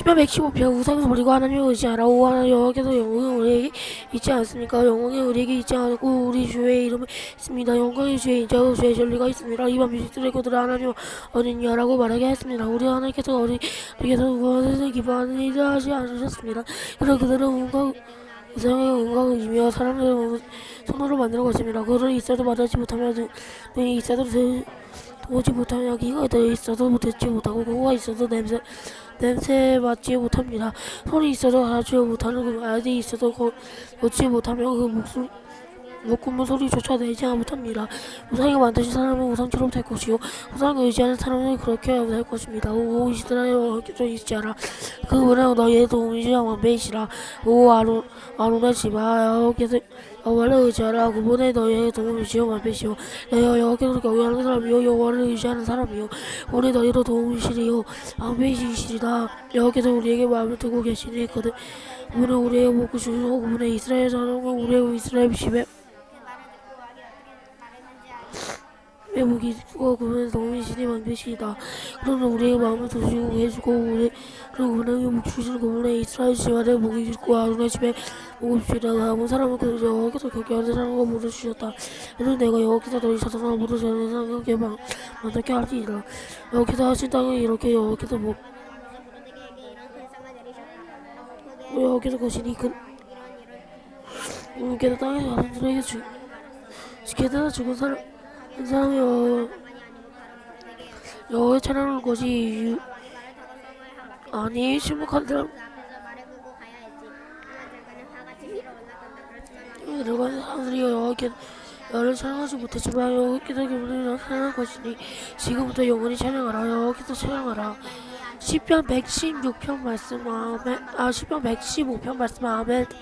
10편 115편 우상을 버리고 하나님을 의지하라 오 하나님 여호와께서 영광이 우리에게 있지 않습니까? 영광이 우리에게 있지 않고 우리 주의 이름이 있습니다. 영광이 주의 인자고 주의 전리가 있습니다. 이반 뮤직들의 것들을 하나님 어린이라고 말하게 했습니다. 우리 하나님께서 어린이께서 그것을 기뻐하는 일을 하지 않으셨습니다. 그러 그들은 온갖 우상의 온갖이며 사람들을 손으로 만드는 것입니다. 그들은 있어도 말하지 못하면 눈이 있어도 들- 보지 못하며 귀가 있어도 듣지 못하고 코가 있어도 냄새 냄새 맡지 못합니다. 손이 있어도 알아주지 못하는 그 말이 있어도 거, 걷지 못하며 그 목소리 목구멍 소리조차 내지 못합니다. 우상이 만드신 사람은 우상처럼 될 것이요 우상을 의지하는 사람은 그렇게 될 것입니다. 오 이스라엘 저 있지 않아 그분은 너희의 도움이시라 완배이시라 오 아론 아론의 집아 여호께서 여호와를 의지하라 그분의 너희의 도움이시요 완배시요 너희가 여호께서 경외하는 사람이요. 여호와를 의지하는 사람이요. 우리 너희로 도움이시리요. 완배이시리다 여호께서 우리에게 마음을 두고 계시니 거든 그분은 우리의 목을 주시고 그분의 이스라엘 사람과 우리의 이스라엘 집에 회복이 있고 그분의 도움이시니 완배시이다. 그러면 우리의 마음을 두시고 해주고 우리 그리고 목 주시는 그분의 이스라엘 집안에 목이 있고 아론의 집에 목을 주시다. 아무 사람은 그 여호와께서 경계하는 사람과 물을 주셨다. 이는 내가 여호와께서 너희 자손과 물을 주는 사람에게 만- 만들게 하리이다. 여호와께서 하신 땅에 이렇게 여호와께서 뭐 여호와께서 거시니 그 여호와께서 땅에 사람들에게 주 지켜다 죽은 사람 한 사람이 여 여호와의 찬양하는 것이 유, 아니 침묵한 사람. 들어가는 사람들이 여호와께 여를 찬양하지 못했지만 여호와께서 그분을 찬양할 것이니 지금부터 영원히 찬양하라. 여호와께서 찬양하라. 시편 116편 말씀 아멘. 아 시편 115편 말씀 아멘